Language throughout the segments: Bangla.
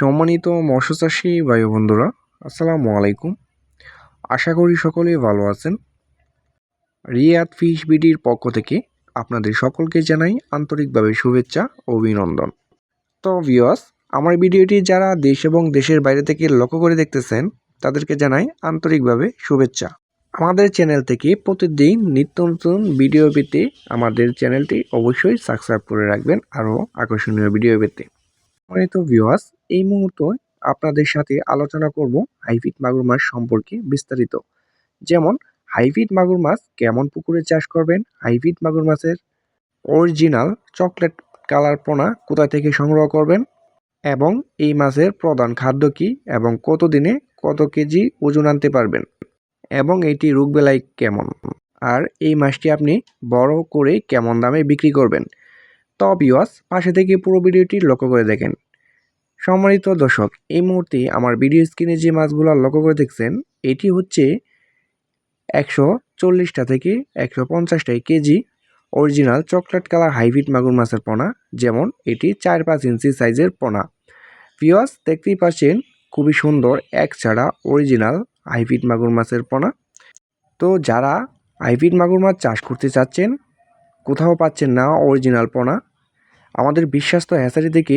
সম্মানিত মৎস্যচাষী ও বন্ধুরা আসসালামু আলাইকুম। আশা করি সকলেই ভালো আছেন। রিয়াদ ফিশ বিডির পক্ষ থেকে আপনাদের সকলকে জানাই আন্তরিকভাবে শুভেচ্ছা ও অভিনন্দন। তো ভিওয়াস আমার ভিডিওটি যারা দেশ এবং দেশের বাইরে থেকে লক্ষ্য করে দেখতেছেন, তাদেরকে জানাই আন্তরিকভাবে শুভেচ্ছা। আমাদের চ্যানেল থেকে প্রতিদিন নিত্য নতুন ভিডিও পেতে আমাদের চ্যানেলটি অবশ্যই সাবস্ক্রাইব করে রাখবেন আরও আকর্ষণীয় ভিডিও পেতে। সম্মানিত ভিউয়ার্স এই মুহূর্তে আপনাদের সাথে আলোচনা করব হাইফিট মাগুর মাছ সম্পর্কে বিস্তারিত। যেমন হাইফিট মাগুর মাছ কেমন পুকুরে চাষ করবেন? হাইফিট মাগুর মাছের অরিজিনাল চকলেট কালার পোনা কোথা থেকে সংগ্রহ করবেন? এবং এই মাছের প্রধান খাদ্য কী? এবং কত দিনে কত কেজি ওজন আনতে পারবেন? এবং এটি রোগবেলাই কেমন? আর এই মাছটি আপনি বড় করে কেমন দামে বিক্রি করবেন? তো বিওয়াস পাশে থেকে পুরো ভিডিওটি লক্ষ্য করে দেখেন। সম্মানিত দর্শক, এই মুহূর্তে আমার ভিডিও স্ক্রিনে যে মাছগুলো লক্ষ্য করে দেখছেন, এটি হচ্ছে একশো চল্লিশটা থেকে একশো পঞ্চাশটা KG original chocolate colour hybrid মাগুর মাছের পোনা, যেমন এটি চার পাঁচ ইঞ্চি সাইজের পোনা। পিওয়াস দেখতেই পাচ্ছেন, খুবই সুন্দর, এক ছাড়া অরিজিনাল হাইব্রিড মাগুর মাছের পোনা। তো যারা হাইব্রিড মাগুর মাছ চাষ করতে চাচ্ছেন, কোথাও পাচ্ছেন না অরিজিনাল পোনা আমাদের বিশ্বাস্ত হ্যাসারি থেকে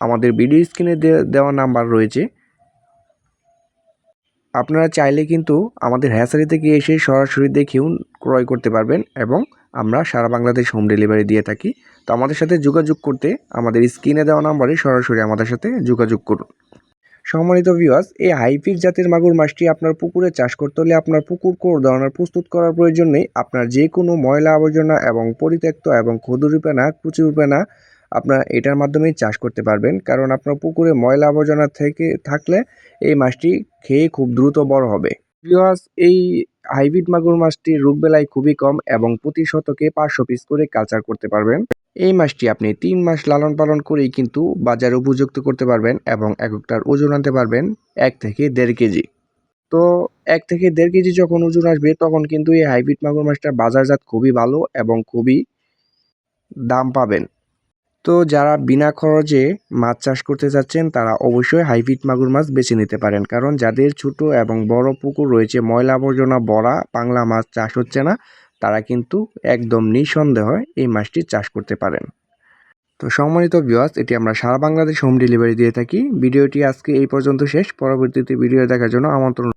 আমাদের ভিডিও স্ক্রিনে দেওয়া নাম্বার রয়েছে। আপনারা চাইলে কিন্তু আমাদের হ্যাসারি থেকে এসে সরাসরি দেখেও ক্রয় করতে পারবেন এবং আমরা সারা বাংলাদেশ হোম ডেলিভারি দিয়ে থাকি। তো আমাদের সাথে যোগাযোগ করতে আমাদের স্ক্রিনে দেওয়া নাম্বারে সরাসরি আমাদের সাথে যোগাযোগ করুন। সম্মানিত ভিউয়ার্স এই হাইফিট জাতের মাগুর মাছটি আপনার পুকুরে চাষ করতে হলে আপনার পুকুর কোর ধরনের প্রস্তুত করার প্রয়োজন নেই। আপনার যে কোনো ময়লা আবর্জনা এবং পরিত্যক্ত এবং ক্ষুদুরূপেনা কুচুরূপেনা আপনার এটার মাধ্যমেই চাষ করতে পারবেন। কারণ আপনার পুকুরে ময়লা আবর্জনা থেকে, থাকলে এই মাছটি খেয়ে খুব দ্রুত বড় হবে। ভিউয়ার্স এই হাইব্রিড মাগুর মাছটির রোগবেলায় খুবই কম এবং প্রতি শতকে পাঁচশো পিস করে কালচার করতে পারবেন। এই মাছটি আপনি তিন মাস লালন পালন করেই কিন্তু বাজারে উপযুক্ত করতে পারবেন এবং একটার ওজন আনতে পারবেন এক থেকে দেড় কেজি। তো এক থেকে দেড় কেজি যখন ওজন আসবে, তখন কিন্তু এই হাইব্রিড মাগুর মাছটার বাজারজাত খুবই ভালো এবং খুবই দাম পাবেন। তো যারা বিনা খরচে মাছ চাষ করতে চাচ্ছেন তারা অবশ্যই হাইব্রিড মাগুর মাছ বেছে নিতে পারেন। কারণ যাদের ছোট এবং বড় পুকুর রয়েছে, ময়লা আবর্জনা, বড়া বাংলা মাছ চাষ হচ্ছে না, তারা কিন্তু একদম নিঃসন্দেহ এই মাছটি চাষ করতে পারেন। তো সম্মানিত ভিওয়াস এটি আমরা সারা বাংলাদেশ হোম ডেলিভারি দিয়ে থাকি। ভিডিওটি আজকে এই পর্যন্ত শেষ। পরবর্তীতে ভিডিও দেখার জন্য আমন্ত্রণ